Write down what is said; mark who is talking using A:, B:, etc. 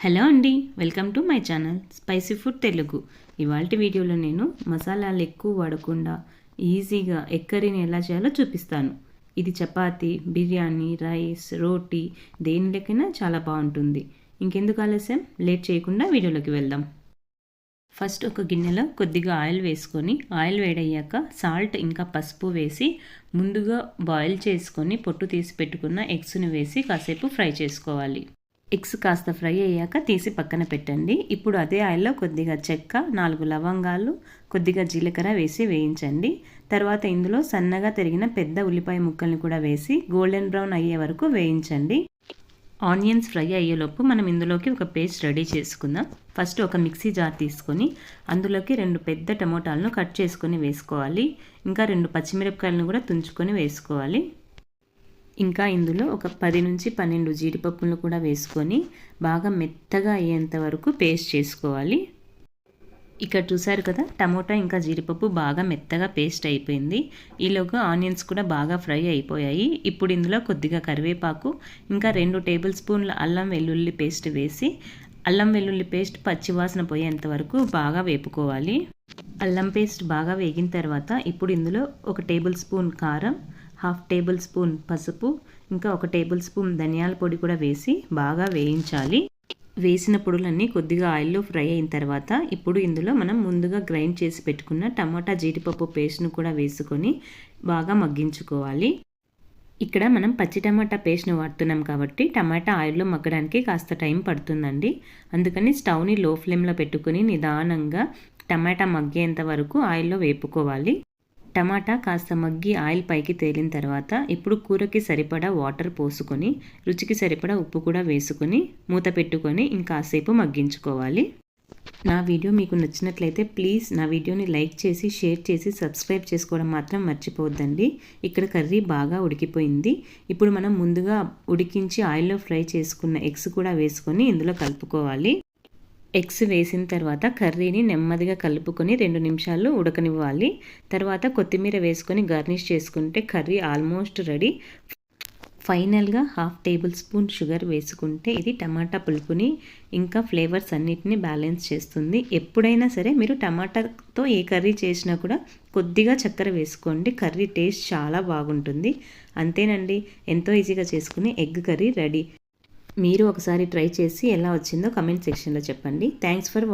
A: Hello అండి welcome to my channel spicy food Telugu. ఇవాళ వీడియోలో నేను మసాలాలు ఎక్కువ వాడకుండా ఈజీగా ఎగ్ కర్రీని ఎలా చేయాలో చూపిస్తాను. ఇది చపాతి బిర్యానీ రైస్ రోటీ దేనిలోకైనా చాలా బాగుంటుంది. ఇంకెందుకు ఆలస్యం? లేట్ చేయకుండా వీడియోలోకి వెళ్దాం. ఫస్ట్ ఒక గిన్నెలో కొద్దిగా ఆయిల్ వేసుకొని ఆయిల్ వేడయ్యాక సాల్ట్ ఇంకా పసుపు వేసి ముందుగా బాయిల్ చేసుకొని పొట్టు తీసి పెట్టుకున్న ఎగ్స్ని వేసి కాసేపు ఫ్రై చేసుకోవాలి. ఎగ్స్ కాస్త ఫ్రై అయ్యాక తీసి పక్కన పెట్టండి. ఇప్పుడు అదే ఆయిల్లో కొద్దిగా చెక్క నాలుగు లవంగాలు కొద్దిగా జీలకర్ర వేసి వేయించండి. తర్వాత ఇందులో సన్నగా తరిగిన పెద్ద ఉల్లిపాయ ముక్కల్ని కూడా వేసి గోల్డెన్ బ్రౌన్ అయ్యే వరకు వేయించండి. ఆనియన్స్ ఫ్రై అయ్యేలోపు మనం ఇందులోకి ఒక పేస్ట్ రెడీ చేసుకుందాం. ఫస్ట్ ఒక మిక్సీ జార్ తీసుకొని అందులోకి రెండు పెద్ద టమోటాలను కట్ చేసుకొని వేసుకోవాలి. ఇంకా రెండు పచ్చిమిరపకాయలను కూడా తుంచుకొని వేసుకోవాలి. ఇంకా ఇందులో ఒక పది నుంచి పన్నెండు జీడిపప్పులను కూడా వేసుకొని బాగా మెత్తగా అయ్యేంత వరకు పేస్ట్ చేసుకోవాలి. ఇక్కడ చూసారు కదా టమోటా ఇంకా జీడిపప్పు బాగా మెత్తగా పేస్ట్ అయిపోయింది. ఈలోగా ఆనియన్స్ కూడా బాగా ఫ్రై అయిపోయాయి. ఇప్పుడు ఇందులో కొద్దిగా కరివేపాకు ఇంకా రెండు టేబుల్ స్పూన్ల అల్లం వెల్లుల్లి పేస్ట్ వేసి అల్లం వెల్లుల్లి పేస్ట్ పచ్చివాసన పోయేంత వరకు బాగా వేపుకోవాలి. అల్లం పేస్ట్ బాగా వేగిన తర్వాత ఇప్పుడు ఇందులో ఒక టేబుల్ స్పూన్ కారం హాఫ్ టేబుల్ స్పూన్ పసుపు ఇంకా ఒక టేబుల్ స్పూన్ ధనియాల పొడి కూడా వేసి బాగా వేయించాలి. వేసిన పొడులన్నీ కొద్దిగా ఆయిల్లో ఫ్రై అయిన తర్వాత ఇప్పుడు ఇందులో మనం ముందుగా గ్రైండ్ చేసి పెట్టుకున్న టమాటా జీడిపప్పు పేస్ట్ను కూడా వేసుకొని బాగా మగ్గించుకోవాలి. ఇక్కడ మనం పచ్చి టమాటా పేస్ట్ను వాడుతున్నాం కాబట్టి టమాటా ఆయిల్లో మగ్గడానికి కాస్త టైం పడుతుందండి. అందుకని స్టవ్ని లో ఫ్లేమ్లో పెట్టుకుని నిదానంగా టమాటా మగ్గేంత వరకు ఆయిల్లో వేపుకోవాలి. టమాటా కాస్త మగ్గి ఆయిల్ పైకి తేలిన తర్వాత ఇప్పుడు కూరకి సరిపడా వాటర్ పోసుకొని రుచికి సరిపడా ఉప్పు కూడా వేసుకొని మూత పెట్టుకొని ఇంకాసేపు మగ్గించుకోవాలి. నా వీడియో మీకు నచ్చినట్లయితే ప్లీజ్ నా వీడియోని లైక్ చేసి షేర్ చేసి సబ్స్క్రైబ్ చేసుకోవడం మాత్రం మర్చిపోవద్దండి. ఇక్కడ కర్రీ బాగా ఉడికిపోయింది. ఇప్పుడు మనం ముందుగా ఉడికించి ఆయిల్లో ఫ్రై చేసుకున్న ఎగ్స్ కూడా వేసుకొని ఇందులో కలుపుకోవాలి. ఎగ్స్ వేసిన తర్వాత కర్రీని నెమ్మదిగా కలుపుకొని రెండు నిమిషాలు ఉడకనివ్వాలి. తర్వాత కొత్తిమీర వేసుకొని గార్నిష్ చేసుకుంటే కర్రీ ఆల్మోస్ట్ రెడీ. ఫైనల్గా హాఫ్ టేబుల్ స్పూన్ షుగర్ వేసుకుంటే ఇది టమాటా పులుపుని ఇంకా ఫ్లేవర్స్ అన్నిటిని బ్యాలెన్స్ చేస్తుంది. ఎప్పుడైనా సరే మీరు టమాటాతో ఏ కర్రీ చేసినా కూడా కొద్దిగా చక్కెర వేసుకోండి. కర్రీ టేస్ట్ చాలా బాగుంటుంది. అంతేనండి. ఎంతో ఈజీగా చేసుకుని ఎగ్ కర్రీ రెడీ. మీరు ఒకసారి ట్రై చేసి ఎలా వచ్చిందో కమెంట్ సెక్షన్లో చెప్పండి. Thanks for